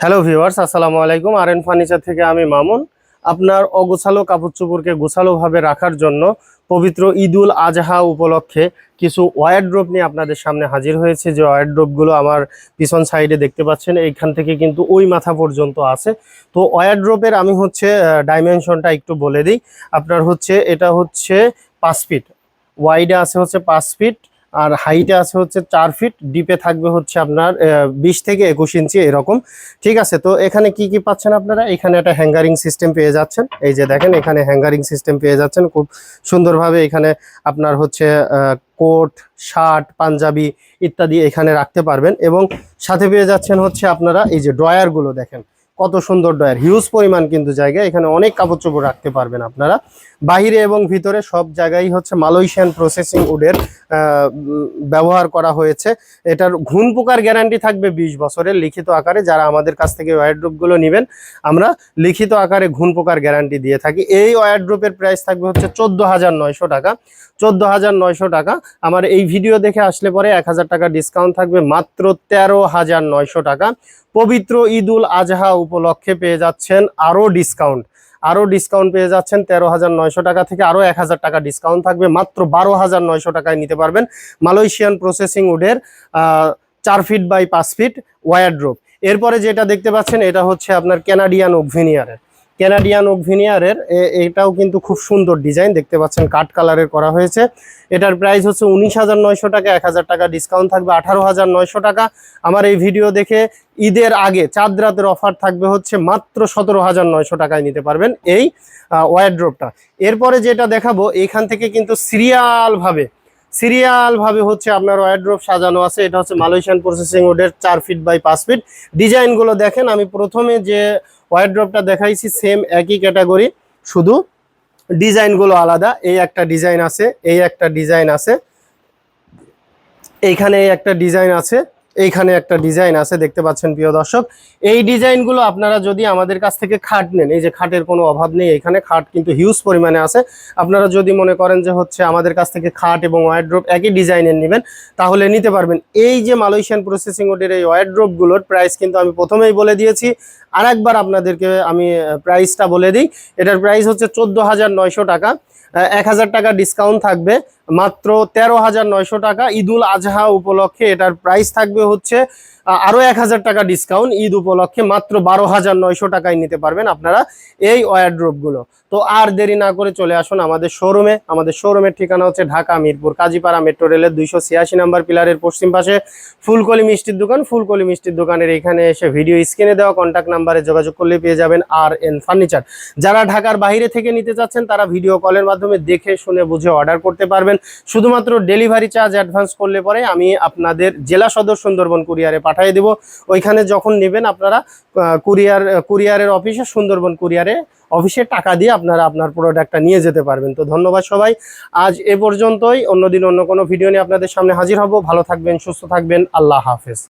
Hello viewers আসসালামু আলাইকুম। আর N furniture থেকে আমি মামুন। আপনার অগোছালো কাপড় চোপড়কে গোছালোভাবে রাখার জন্য পবিত্র ঈদুল আজহা উপলক্ষে কিছু ওয়ারড্রোপ নিয়ে আপনাদের সামনে হাজির হয়েছে। যে ওয়ারড্রোপগুলো আমার পিছন সাইডে দেখতে পাচ্ছেন, এইখান থেকে কিন্তু ওই মাথা পর্যন্ত আছে। তো ওয়ারড্রোপের আমি হচ্ছে ডাইমেনশনটা একটু বলে দিই। আপনার হচ্ছে, এটা হচ্ছে পাঁচ ফিট ওয়াইডে আছে হচ্ছে পাঁচ ফিট আর হাইটে আছে হচ্ছে চার ফিট ডিপে থাকবে হচ্ছে আপনার বিশ থেকে একুশ ইঞ্চি এরকম। ঠিক আছে, তো এখানে কি কি পাচ্ছেন আপনারা? এখানে একটা হ্যাঙ্গারিং সিস্টেম পেয়ে যাচ্ছেন। এই যে দেখেন, এখানে হ্যাঙ্গারিং সিস্টেম পেয়ে যাচ্ছেন। খুব সুন্দরভাবে এখানে আপনার হচ্ছে কোট শার্ট পাঞ্জাবি ইত্যাদি এখানে রাখতে পারবেন। এবং সাথে পেয়ে যাচ্ছেন হচ্ছে আপনারা এই যে ড্রয়ারগুলো দেখেন। কত সুন্দর ডয়ার হিউজ পরিমাণ কিন্তু জায়গা, এখানে অনেক কাপড় চোপড় রাখতে পারবেন আপনারা। বাইরে এবং ভিতরে সব জায়গায় হচ্ছে মালয়েশিয়ান প্রসেসিং উডের ব্যবহার করা হয়েছে। এটার ঘুণ পোকার গ্যারান্টি থাকবে বিশ বছরের লিখিত আকারে। যারা আমাদের কাছ থেকে ওয়ারড্রোপগুলো নেবেন, আমরা লিখিত আকারে ঘুণ পোকার গ্যারান্টি দিয়ে থাকি। এই ওয়ারড্রোপের প্রাইস থাকবে হচ্ছে চোদ্দ হাজার নয়শো টাকা। চোদ্দ হাজার নয়শো টাকা। আমার এই ভিডিও দেখে আসলে পরে এক হাজার টাকা ডিসকাউন্ট থাকবে মাত্র তেরো হাজার নয়শো টাকা। পবিত্র ঈদুল আজহা উপলক্ষে পেয়ে যাচ্ছেন আরও ডিসকাউন্ট আরও ডিসকাউন্ট পেয়ে যাচ্ছেন তেরো হাজার নয়শো টাকা থেকে আরও এক হাজার টাকা ডিসকাউন্ট থাকবে। মাত্র বারো হাজার নয়শো টাকায় নিতে পারবেন মালয়েশিয়ান প্রসেসিং উডের চার ফিট বাই পাঁচ ফিট ওয়ার ড্রোপ এরপরে যেটা দেখতে পাচ্ছেন, এটা হচ্ছে আপনার ক্যানাডিয়ান ওকভিনিয়ারের ক্যানাডিয়ান ওকভিনিয়ারের এটাও কিন্তু খুব সুন্দর ডিজাইন, দেখতে পাচ্ছেন কাঠ কালারের করা হয়েছে। এটার প্রাইস হচ্ছে উনিশ হাজার নয়শো টাকা, এক হাজার টাকা ডিসকাউন্ট থাকবে আঠারো হাজার নয়শো টাকা। আমার এই ভিডিও দেখে ঈদের আগে চাঁদ রাতের অফার থাকবে হচ্ছে মাত্র সতেরো হাজার নয়শো টাকায় নিতে পারবেন এই ওয়ারড্রোপটা এরপরে যেটা দেখাবো, এখান থেকে কিন্তু সিরিয়ালভাবে সিরিয়ালভাবে হচ্ছে আপনার ওয়ারড্রোপ সাজানো আছে। এটা হচ্ছে মালয়েশিয়ান প্রসেসিং ওডের চার ফিট বাই পাঁচ ফিট ডিজাইনগুলো দেখেন, আমি প্রথমে যে ওয়ারড্রপটা দেখাইছি সেম একই ক্যাটাগরি শুধু ডিজাইনগুলো আলাদা। এই একটা ডিজাইন আছে, এই একটা ডিজাইন আছে, এইখানে এই একটা ডিজাইন আছে। এইখানে একটা ডিজাইন আছে, দেখতে পাচ্ছেন প্রিয় দর্শক। এই ডিজাইনগুলো আপনারা যদি আমাদের কাছ থেকে খাট নেন, এই যে খাটের কোনো অভাব নেই, এখানে খাট কিন্তু হিউজ পরিমাণে আছে। আপনারা যদি মনে করেন যে হচ্ছে আমাদের কাছ থেকে খাট এবং ওয়ারড্রোপ একই ডিজাইনের নেবেন, তাহলে নিতে পারবেন। এই যে মালয়েশিয়ান প্রসেসিং ওডের এই ওয়ারড্রোপগুলোর প্রাইস কিন্তু আমি প্রথমেই বলে দিয়েছি। আর একবার আপনাদেরকে আমি প্রাইসটা বলে দিই। এটার প্রাইস হচ্ছে চোদ্দ হাজার নয়শো টাকা। এক হাজার টাকা ডিসকাউন্ট থাকবে। মাত্র তেরো হাজার নয়শো টাকা ঈদুল আজহা উপলক্ষে এটার প্রাইস থাকবে হচ্ছে আরও এক হাজার টাকা ডিসকাউন্ট ঈদ উপলক্ষে মাত্র বারো হাজার নয়শো টাকায় নিতে পারবেন আপনারা এই ওয়ারড্রোপগুলো তো আর দেরি না করে চলে আসুন আমাদের শোরুমে আমাদের শোরুমের ঠিকানা হচ্ছে ঢাকা মিরপুর, কাজীপাড়া মেট্রো রেলের দুইশো ছিয়াশি নাম্বার পিলারের পশ্চিম পাশে। ফুলকলি মিষ্টির দোকান, ফুলকলি মিষ্টির দোকানের এখানে এসে ভিডিও স্ক্রিনে দেওয়া কন্ট্যাক্ট নাম্বারে যোগাযোগ করলে পেয়ে যাবেন আর এন ফার্নিচার যারা ঢাকার বাইরে থেকে নিতে চাচ্ছেন, তারা ভিডিও কলের মাধ্যমে দেখে, শুনে, বুঝে অর্ডার করতে পারবেন। শুধুমাত্র ডেলিভারি চার্জ অ্যাডভান্স করলে পরে আমি আপনাদের জেলা সদর সুন্দরবন কুরিয়ারে পাঠিয়ে দেব। ওইখানে যখন নেবেন আপনারা কুরিয়ার কুরিয়ারের অফিসে, সুন্দরবন কুরিয়ারে অফিসে টাকা দিয়ে আপনারা আপনার প্রোডাক্টটা নিয়ে যেতে পারবেন। তো ধন্যবাদ সবাই। আজ এ পর্যন্তই। অন্যদিন অন্য কোনো ভিডিও নিয়ে আপনাদের সামনে হাজির হব। ভালো থাকবেন, সুস্থ থাকবেন। আল্লাহ হাফেজ।